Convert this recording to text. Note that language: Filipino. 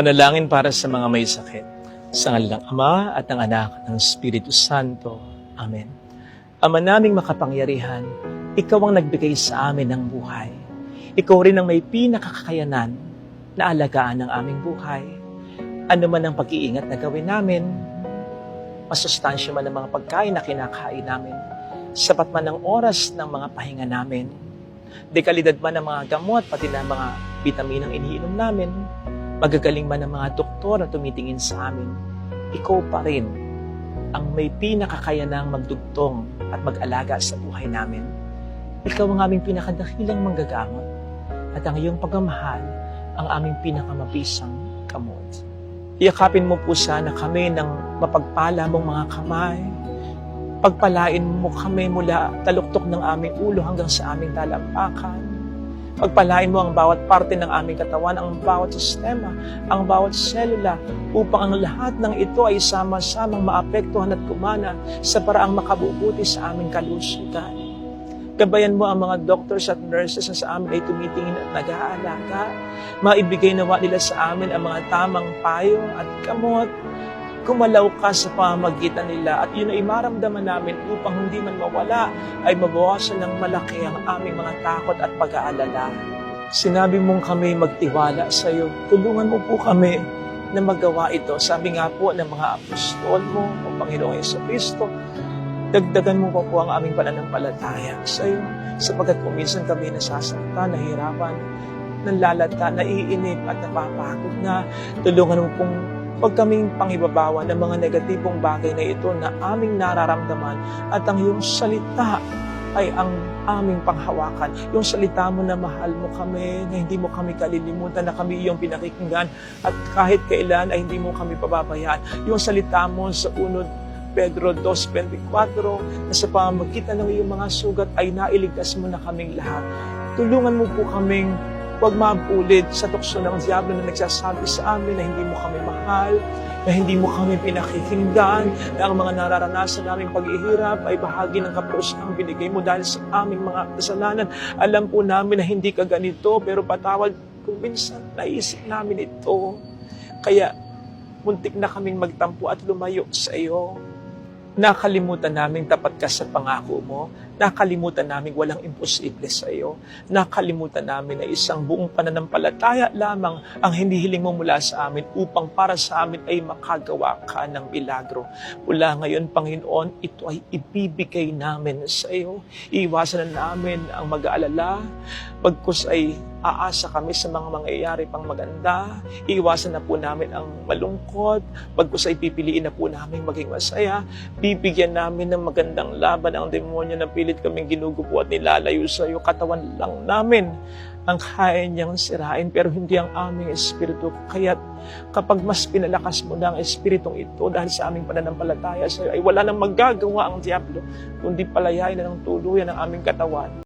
Panalangin para sa mga may sakit. Sa ngalan ng Ama at ng Anak at ng Espiritu Santo. Amen. Ama naming makapangyarihan, Ikaw ang nagbigay sa amin ng buhay. Ikaw rin ang may pinakakakayanan na alagaan ng aming buhay. Ano man ang pag-iingat na gawin namin, masustansya man ang mga pagkain na kinakain namin, sapat man ang oras ng mga pahinga namin, dekalidad man ang mga gamot, pati na mga bitaminang iniinom namin, magagaling man ang mga doktor na tumitingin sa amin, ikaw pa rin ang may pinakakayanang magdugtong at mag-alaga sa buhay namin. Ikaw ang aming pinakadakilang manggagamot at ang iyong pagmamahal ang aming pinakamabisang kamot. Iyakapin mo po sana kami ng mapagpala mong mga kamay. Pagpalain mo kami mula taluktok ng aming ulo hanggang sa aming talampakan. Pagpalain mo ang bawat parte ng aming katawan, ang bawat sistema, ang bawat selula, upang ang lahat ng ito ay sama-samang maapektuhan at kumana sa paraang makabubuti sa aming kalusugan. Gabayan mo ang mga doctors at nurses na sa amin ay tumitingin at nag-aalaga. Maibigay nawa nila sa amin ang mga tamang payo at kamot. Kumalaw ka sa pamamagitan nila at yun ay maramdaman namin upang hindi man mawala ay mabawasan ng malaki ang aming mga takot at pag-aalala. Sinabi mong kami magtiwala sa iyo. Tulungan mo po kami na magawa ito. Sabi nga po ng mga apostol mo, o Panginoong Yeso Kristo, dagdagan mo pa po ang aming pananampalataya sa iyo sapagkat kung minsan kami nasasakta, nahirapan, nanlalata, naiinip at napapagod na tulungan mo pong Huwag kaming pangibabawa ng mga negatibong bagay na ito na aming nararamdaman at ang iyong salita ay ang aming panghawakan. Yung salita mo na mahal mo kami, na hindi mo kami kalilimutan, na kami iyong pinakikinggan at kahit kailan ay hindi mo kami pababayaan. Yung salita mo sa unod Pedro 2.24 na sa pamamagitan ng iyong mga sugat ay nailigtas mo na kaming lahat. Tulungan mo po kaming huwag mabulit sa tukso ng Diablo na nagsasabi sa amin na hindi mo kami mahal, na hindi mo kami pinakikinggan, na ang mga nararanasan naming paghihirap ay bahagi ng kaprosang binigay mo dahil sa aming mga kasalanan. Alam po namin na hindi ka ganito, pero patawad kung minsan naisip namin ito. Kaya muntik na kaming magtampo at lumayo sa iyo. Nakalimutan namin tapat ka sa pangako mo. Nakalimutan namin walang imposible sa iyo. Nakalimutan namin na isang buong pananampalataya lamang ang hinihiling mo mula sa amin upang para sa amin ay makagawa ka ng milagro. Mula ngayon, Panginoon, ito ay ibibigay namin sa iyo. Iiwasan na namin ang mag-aalala, pagkus ay aasa kami sa mga mangyayari pang maganda. Iiwasan na po namin ang malungkot. Pagkus ay pipiliin na po namin maging masaya. Bibigyan namin ng magandang laban ang demonyo na pilit kaming ginugupo at nilalayo sa iyo. Katawan lang namin ang kaya niyang sirain pero hindi ang aming espiritu. Kaya kapag mas pinalakas mo na ang espiritong ito dahil sa aming pananampalataya sa iyo, ay wala nang magagawa ang Diablo kundi palayain na ng tuluyan ang aming katawan.